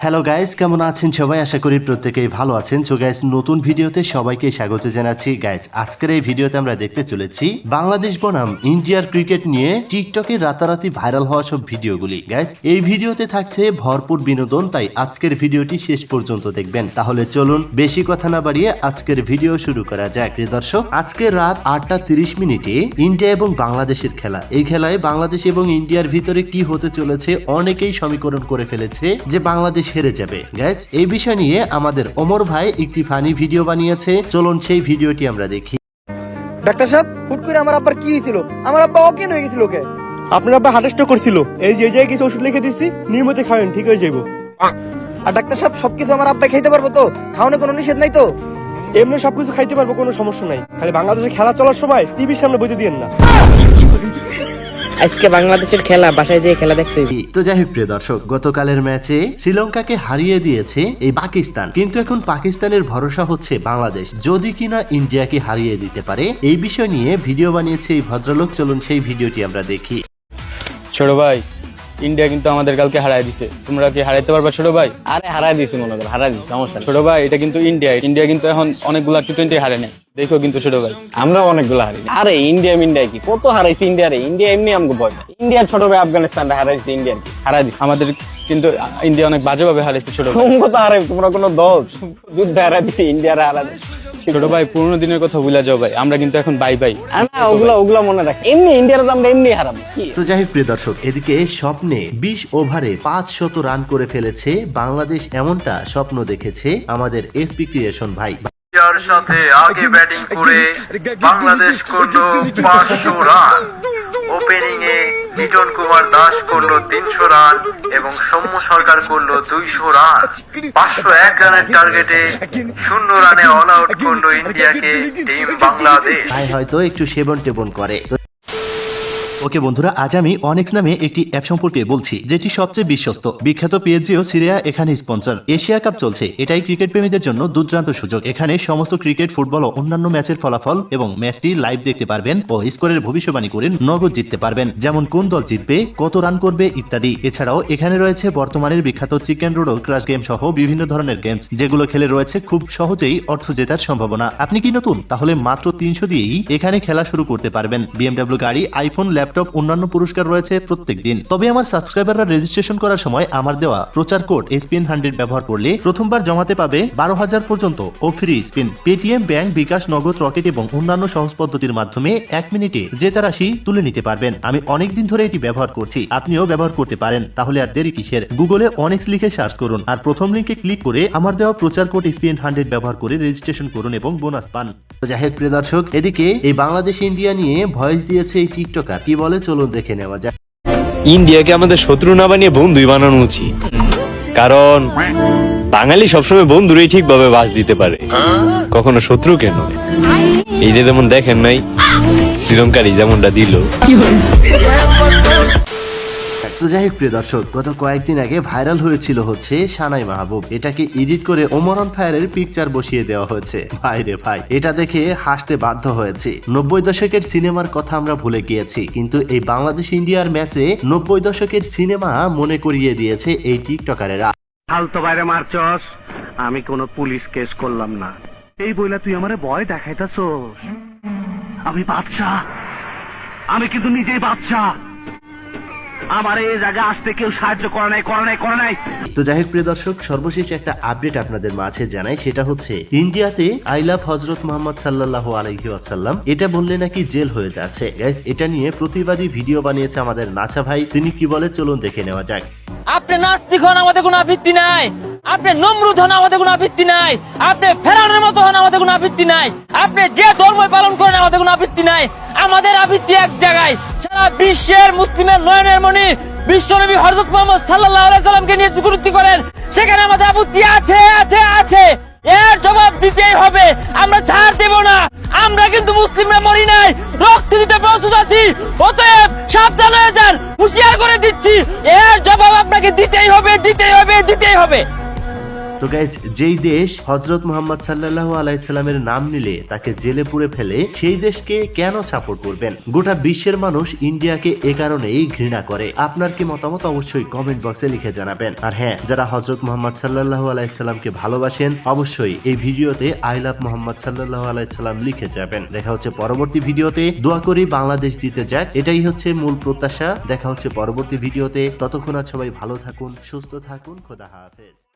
Hello guys কেমন আছেন সবাই? আশা করি প্রত্যেকেই ভালো আছেন। সো গাইস নতুন ভিডিওতে সবাইকে স্বাগত জানাচ্ছি। গাইস আজকের এই ভিডিওতে আমরা দেখতে চলেছি বাংলাদেশ বনাম ইন্ডিয়ার ক্রিকেট নিয়ে টিকটকে রাতারাতি ভাইরাল হওয়া সব ভিডিওগুলি। গাইস এই ভিডিওতে থাকছে ভরপুর বিনোদন, তাই আজকের ভিডিওটি শেষ পর্যন্ত দেখবেন। তাহলে চলুন বেশি কথা না বাড়িয়ে আজকের ভিডিও শুরু করা যাক। দর্শক, আজকে রাত আটটা তিরিশ মিনিটে ইন্ডিয়া এবং বাংলাদেশের খেলা। এই খেলায় বাংলাদেশ এবং ইন্ডিয়ার ভিতরে কি হতে চলেছে অনেকেই সমীকরণ করে ফেলেছে যে বাংলাদেশ হেরে যাবে। গ্যাস এই বিষয় নিয়ে আমাদের ওমর ভাই একটি ফানি ভিডিও বানিয়েছে। চলুন সেই ভিডিওটি আমরা দেখি। ডাক্তার সাহেব হুট করে আমার আব্বার কি হয়েছিল? আমার আব্বা অকেন হয়ে গেছিল ওকে। আপনার আব্বা হার্ট স্ট্রোক করছিল। এই যে এই জায়গায় কিছু ওষুধ লিখে দিচ্ছি নিয়মিত খাবেন ঠিক হয়ে যাব আর ডাক্তার সাহেব সবকিছু আমার আব্বা খাইতে পারব তো? খাওয়ানো কোনো নিষেধ নাই তো? এমনি সবকিছু খাইতে পারব কোনো সমস্যা নাই। খালি বাংলাদেশে খেলা চলার সময় টিভির সামনে বইতে দিয়েন না। আজকে বাংলাদেশের খেলা বাসায় যেয়ে খেলা দেখতে হইবে। তো যাই হোক প্রিয় দর্শক গতকালের ম্যাচে শ্রীলঙ্কাকে হারিয়ে দিয়েছে এই পাকিস্তান। কিন্তু এখন পাকিস্তানের ভরসা হচ্ছে বাংলাদেশ। যদি কিনা ইন্ডিয়াকে হারিয়ে দিতে পারে এই বিষয় নিয়ে ভিডিও বানিয়েছে এই ভদ্রলোক। চলুন সেই ভিডিওটি আমরা দেখি। ছোট ভাই ইন্ডিয়া কিন্তু আমাদের কালকে হারাই দিছে। তোমরা কি হারাইতে পারবা ছোট ভাই? আরে হারাই দিছি মনে কর হারাই দিছি সমস্যা ছোট ভাই এটা কিন্তু ইন্ডিয়া ইন্ডিয়া কিন্তু এখন অনেকগুলা টি টোয়েন্টি হারে নেই। দেখো কিন্তু ছোট ভাই। আমরা অনেকগুলো হারি আরে ইন্ডিয়া ইন্ডিয়া কি? কত হারাইছি ইন্ডিয়া রে? ইন্ডিয়া এমনি আমাকে ভয়। ইন্ডিয়া ছোট ভাই আফগানিস্তান হারাইছি ইন্ডিয়া কি? হারাই দিছি। আমাদের কিন্তু ইন্ডিয়া অনেক বাজেভাবে হারাইছে ছোট ভাই। তোমরা তো হারাই তোমরা কোনো দল যুদ্ধ হারাই দিছি ইন্ডিয়ার হারাই দিছি। ছোট ভাই পুরোনো দিনের কথা ভুলে যাও ভাই। আমরা কিন্তু এখন বাই বাই না ওগুলা ওগুলা মনে রাখ। এমনি ইন্ডিয়ার আমরা এমনি হারাবো কি? তো যাই হোক প্রিয় দর্শক এদিকে স্বপ্নে বিশ ওভারে পাঁচ শত রান করে ফেলেছে বাংলাদেশ এমনটা স্বপ্ন দেখেছে আমাদের এসপি ক্রিয়েশন ভাই। সাথে আগে ব্যাটিং করে বাংলাদেশ করল পাঁচশো রান। ওপেনিং এ লিটন কুমার দাস করল তিনশো রান এবং সৌম্য সরকার করল দুইশো রান। পাঁচশো এক রানের টার্গেটে শূন্য রানে অল আউট করল ইন্ডিয়াকে টিম বাংলাদেশ। হয়তো একটু সেবন টেবন করে। ওকে বন্ধুরা, আজ আমি অনেক্স নামে একটি অ্যাপ সম্পর্কে বলছি, যেটি সবচেয়ে বিশ্বস্ত। বিখ্যাত পিএসজি ও সিরিয়া এখানে স্পন্সর এশিয়া কাপ চলছে। এটাই ক্রিকেট প্রেমীদের জন্য দুর্দান্ত সুযোগ। এখানে সমস্ত ক্রিকেট ফুটবল ও অন্যান্য ম্যাচের ফলাফল এবং ম্যাচটি লাইভ দেখতে পারবেন ও স্কোরের ভবিষ্যবাণী করে নগদ জিততে পারবেন। যেমন কোন দল জিতবে, কত রান করবে ইত্যাদি। এছাড়াও এখানে রয়েছে বর্তমানের বিখ্যাত চিকেন রোড ক্রাশ গেম সহ বিভিন্ন ধরনের গেমস যেগুলো খেলে রয়েছে খুব সহজেই অর্থ জেতার সম্ভাবনা। আপনি কি নতুন? তাহলে মাত্র তিনশো দিয়েই এখানে খেলা শুরু করতে পারবেন। বিএমডব্লিউ গাড়ি আইফোন ল্যাপটপ অন্যান্য পুরস্কার রয়েছে প্রত্যেক দিন। তবে আমার সাবস্ক্রাইবাররা রেজিস্ট্রেশন করার সময় আমার দেওয়া প্রচার কোড এসপিএন হান্ড্রেড ব্যবহার করলে প্রথমবার জমাতে পাবে বারো হাজার পর্যন্ত ও free spin Paytm bank bKash, Nagad Rocket এবং অন্যান্য সহজ পদ্ধতির মাধ্যমে এক মিনিটে জেতা রাশি তুলে নিতে পারবেন। আমি অনেক দিন ধরে এটি ব্যবহার করছি। আপনিও ব্যবহার করতে পারেন। তাহলে আর দেরি কিসের? গুগলে অনেক্স লিখে সার্চ করুন আর প্রথম লিঙ্কে ক্লিক করে আমার দেওয়া প্রচার কোড এসপিএন হান্ড্রেড ব্যবহার করে রেজিস্ট্রেশন করুন এবং বোনাস পান। হোক, প্রিয় দর্শক, এদিকে এই বাংলাদেশ ইন্ডিয়া নিয়ে ভয়েস দিয়েছে এই টিকটকার। কি বলে চলুন দেখে নেওয়া যাক। ইন্ডিয়াকে আমাদের শত্রু না বানিয়ে বন্ধুই বানানো উচিত। কারণ, বাঙালি সবসময় বন্ধুরই ঠিকভাবে বাস দিতে পারে। কখনো শত্রু কেন এই যে যেমন দেখেন নাই, শ্রীলঙ্কারই যেমনটা দিল। তো যাই হোক প্রিয় দর্শক গত কয়েকদিন আগে ভাইরাল হয়েছিল হচ্ছে সানাই মাহবুব। এটাকে এডিট করে ওমরন ফায়ারের পিকচার বসিয়ে দেওয়া হয়েছে। ভাই রে ভাই এটা দেখে হাসতে বাধ্য হয়েছে। নব্বই দশকের সিনেমার কথা আমরা ভুলে গিয়েছি কিন্তু এই বাংলাদেশ ইন্ডিয়ার ম্যাচে নব্বই দশকের সিনেমা মনে করিয়ে দিয়েছে এই টিকটকারেরা। ফালতো বাইরে মারছস আমি কোনো পুলিশ কেস করলাম না। এই বইলা তুই আমারে ভয় দেখাইতাছস। আমি বাদশা আমি কিন্তু নিজেই বাদশা আমার এই জায়গা আসতে কেউ সাহায্য করে নাই করে নাই করে নাই। তো যাই হোক প্রিয় দর্শক সর্বশেষ একটা আপডেট আপনাদের মাঝে জানাই সেটা হচ্ছে ইন্ডিয়াতে আই লাভ হজরত মোহাম্মদ সাল্লাহ আলহি আসাল্লাম এটা বললে নাকি জেল হয়ে যাচ্ছে। গাইস এটা নিয়ে প্রতিবাদী ভিডিও বানিয়েছে আমাদের নাচা ভাই। তিনি কি বলে? চলুন দেখে নেওয়া যাক। আপনি নাস্তিক হন আমাদের কোনো ভিত্তি নাই। আপনি নমরুদ হন, আমাদের কোনো আপত্তি নাই। আপনি ফেরানের মতো হন, আমাদের কোনো আপত্তি নাই। আপনি যে ধর্ম পালন করেন, আমাদের কোনো আপত্তি নাই। আমাদের আপত্তি এক জায়গায়, সারা বিশ্বের মুসলিমের নয়নের মণি বিশ্বনবী হযরত মুহাম্মদ নিয়ে করেন। সেখানে আমাদের আপত্তি আছে আছে আছে। এর জবাব দিতেই হবে। আমরা ছাড় দেব না। আমরা কিন্তু মুসলিমরা মরি নাই। রক্ত দিতে প্রস্তুত আছি। অতএব সাবধান হয়ে যান। হুঁশিয়ার করে দিচ্ছি। এর জবাব আপনাকে দিতেই হবে দিতেই হবে দিতেই হবে। তো গাইজ যেই দেশ হজরত মোহাম্মদ সাল্লাহ আলাইসাল্লামের নাম নিলে তাকে জেলে পুরে ফেলে, সেই দেশকে কেন সাপোর্ট করবেন? গোটা বিশ্বের মানুষ ইন্ডিয়াকে এ কারণেই ঘৃণা করে। আপনার কি মতামত অবশ্যই কমেন্ট বক্সে লিখে জানাবেন। আর হ্যাঁ যারা হজরত মোহাম্মদ সাল্লাহ আলাইসাল্লামকে ভালোবাসেন, অবশ্যই এই ভিডিওতে আই লাভ মোহাম্মদ সাল্লাহ আলাইসাল্লাম লিখে যাবেন। দেখা হচ্ছে পরবর্তী ভিডিওতে। দোয়া করি বাংলাদেশ জিতে যাক। এটাই হচ্ছে মূল প্রত্যাশা। দেখা হচ্ছে পরবর্তী ভিডিওতে। ততক্ষণ আর সবাই ভালো থাকুন, সুস্থ থাকুন। খোদা হাফেজ।